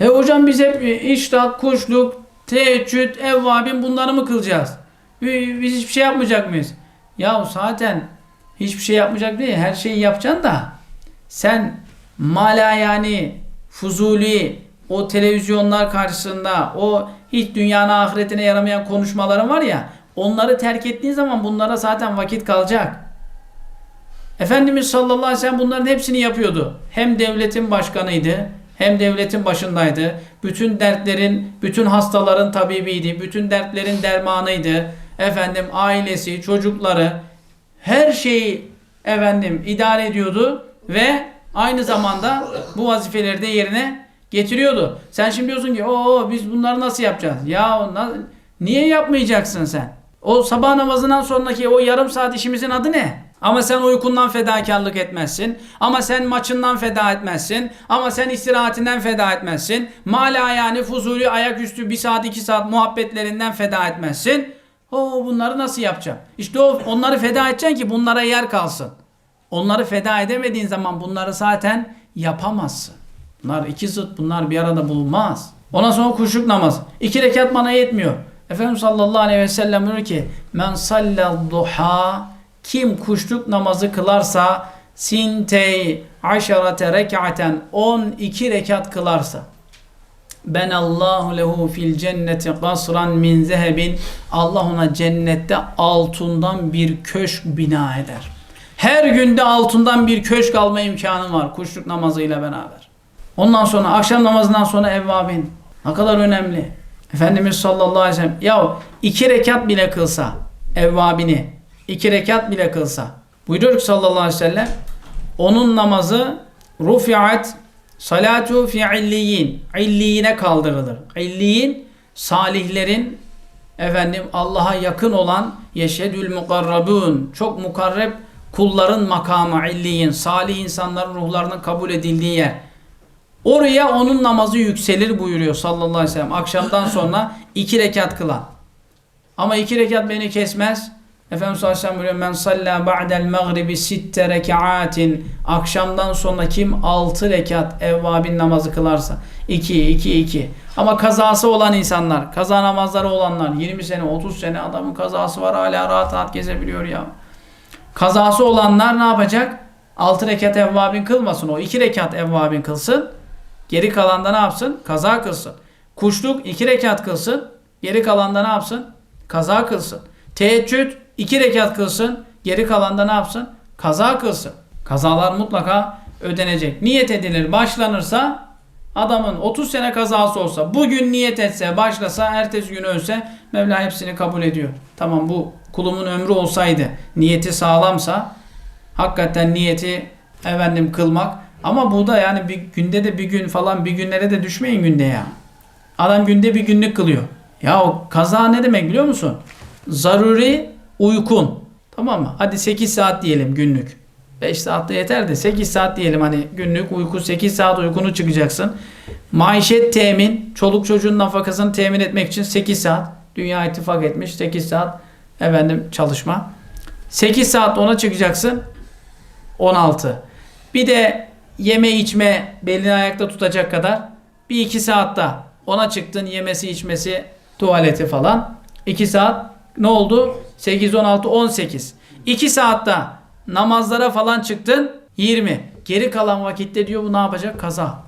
E hocam biz hep e, iştah, kuşluk, teheccüd, evvabin bunları mı kılacağız? Bi- Biz hiçbir şey yapmayacak mıyız? Ya zaten hiçbir şey yapmayacak değil. Her şeyi yapacaksın da sen mala yani fuzuli o televizyonlar karşısında o hiç dünyanın ahiretine yaramayan konuşmaların var ya onları terk ettiğin zaman bunlara zaten vakit kalacak. Efendimiz sallallahu aleyhi ve sellem bunların hepsini yapıyordu. Hem devletin başkanıydı, hem devletin başındaydı. Bütün dertlerin, bütün hastaların tabibiydi, bütün dertlerin dermanıydı. Efendim ailesi, çocukları, her şeyi efendim idare ediyordu ve aynı zamanda bu vazifeleri de yerine getiriyordu. Sen şimdi diyorsun ki o biz bunları nasıl yapacağız? Ya niye yapmayacaksın sen? O sabah namazından sonraki o yarım saat işimizin adı ne? Ama sen uykundan fedakarlık etmezsin. Ama sen maçından feda etmezsin. Ama sen istirahatinden feda etmezsin. Mala yani fuzuli ayaküstü bir saat iki saat muhabbetlerinden feda etmezsin. O bunları nasıl yapacağım? İşte o onları feda edeceksin ki bunlara yer kalsın. Onları feda edemediğin zaman bunları zaten yapamazsın. Bunlar iki zıt bunlar bir arada bulunmaz. Ondan sonra kuşluk namazı. İki rekat bana yetmiyor. Efendimiz sallallahu aleyhi ve sellem diyor ki Men sallel duha kim kuşluk namazı kılarsa sintey aşarate rekaten 12 rekat kılarsa ben Allahu lehu fil cenneti kasran min zehebin Allah ona cennette altından bir köşk bina eder. Her günde altından bir köşk alma imkanı var kuşluk namazıyla beraber. Ondan sonra akşam namazından sonra evvabin. Ne kadar önemli. Efendimiz sallallahu aleyhi ve sellem ya iki rekat bile kılsa evvabini iki rekat bile kılsa buyuruyor ki sallallahu aleyhi ve sellem onun namazı rufiat salatu fi illiyin illiyine kaldırılır. İlliyin salihlerin efendim Allah'a yakın olan yeşedül mukarrabun çok mukarreb kulların makamı illiyin salih insanların ruhlarının kabul edildiği yer. Oraya onun namazı yükselir buyuruyor sallallahu aleyhi ve sellem. Akşamdan sonra iki rekat kılan. Ama iki rekat beni kesmez. Efendimiz sallallahu aleyhi ve sellem buyuruyor. Men ba'del mağribi sitte rekaatin. Akşamdan sonra kim altı rekat evvabin namazı kılarsa. iki, iki, iki. Ama kazası olan insanlar, kaza namazları olanlar 20 sene, 30 sene adamın kazası var hala rahat rahat gezebiliyor ya. Kazası olanlar ne yapacak? 6 rekat evvabin kılmasın. O 2 rekat evvabin kılsın. Geri kalanda ne yapsın? Kaza kılsın. Kuşluk 2 rekat kılsın. Geri kalanda ne yapsın? Kaza kılsın. Teheccüd 2 rekat kılsın. Geri kalanda ne yapsın? Kaza kılsın. Kazalar mutlaka ödenecek. Niyet edilir, başlanırsa adamın 30 sene kazası olsa, bugün niyet etse, başlasa, ertesi gün ölse Mevla hepsini kabul ediyor. Tamam bu kulumun ömrü olsaydı, niyeti sağlamsa hakikaten niyeti efendim kılmak ama bu da yani bir günde de bir gün falan bir günlere de düşmeyin günde ya. Adam günde bir günlük kılıyor. Ya o kaza ne demek biliyor musun? Zaruri uykun. Tamam mı? Hadi 8 saat diyelim günlük. 5 saat de yeter de 8 saat diyelim hani günlük uyku 8 saat uykunu çıkacaksın. Maişet temin, çoluk çocuğun nafakasını temin etmek için 8 saat. Dünya ittifak etmiş 8 saat efendim çalışma. 8 saat ona çıkacaksın. 16. Bir de yeme içme belini ayakta tutacak kadar bir iki saat ona çıktın yemesi içmesi tuvaleti falan 2 saat ne oldu 8 16 18 2 saatte namazlara falan çıktın 20 geri kalan vakitte diyor bu ne yapacak? Kaza.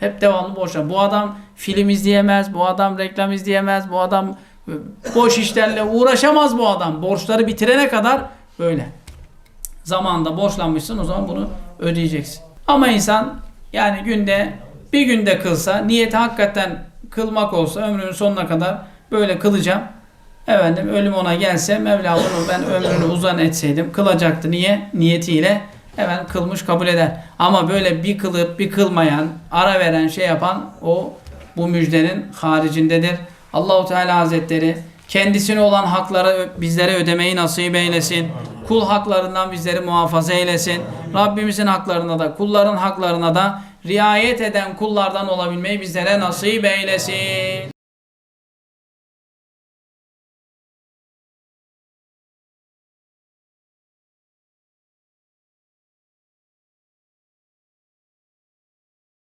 Hep devamlı borçlar bu adam film izleyemez bu adam reklam izleyemez bu adam e, boş işlerle uğraşamaz bu adam. Borçları bitirene kadar böyle. Zamanında borçlanmışsın o zaman bunu ödeyeceksin. Ama insan yani günde bir günde kılsa niyeti hakikaten kılmak olsa ömrünün sonuna kadar böyle kılacağım. Efendim ölüm ona gelse Mevla bunu ben ömrünü uzan etseydim kılacaktı. Niye? Niyetiyle hemen kılmış kabul eder. Ama böyle bir kılıp bir kılmayan, ara veren şey yapan o bu müjdenin haricindedir. Allahu Teala Hazretleri kendisine olan hakları bizlere ödemeyi nasip eylesin. Kul haklarından bizleri muhafaza eylesin. Rabbimizin haklarına da kulların haklarına da riayet eden kullardan olabilmeyi bizlere nasip eylesin.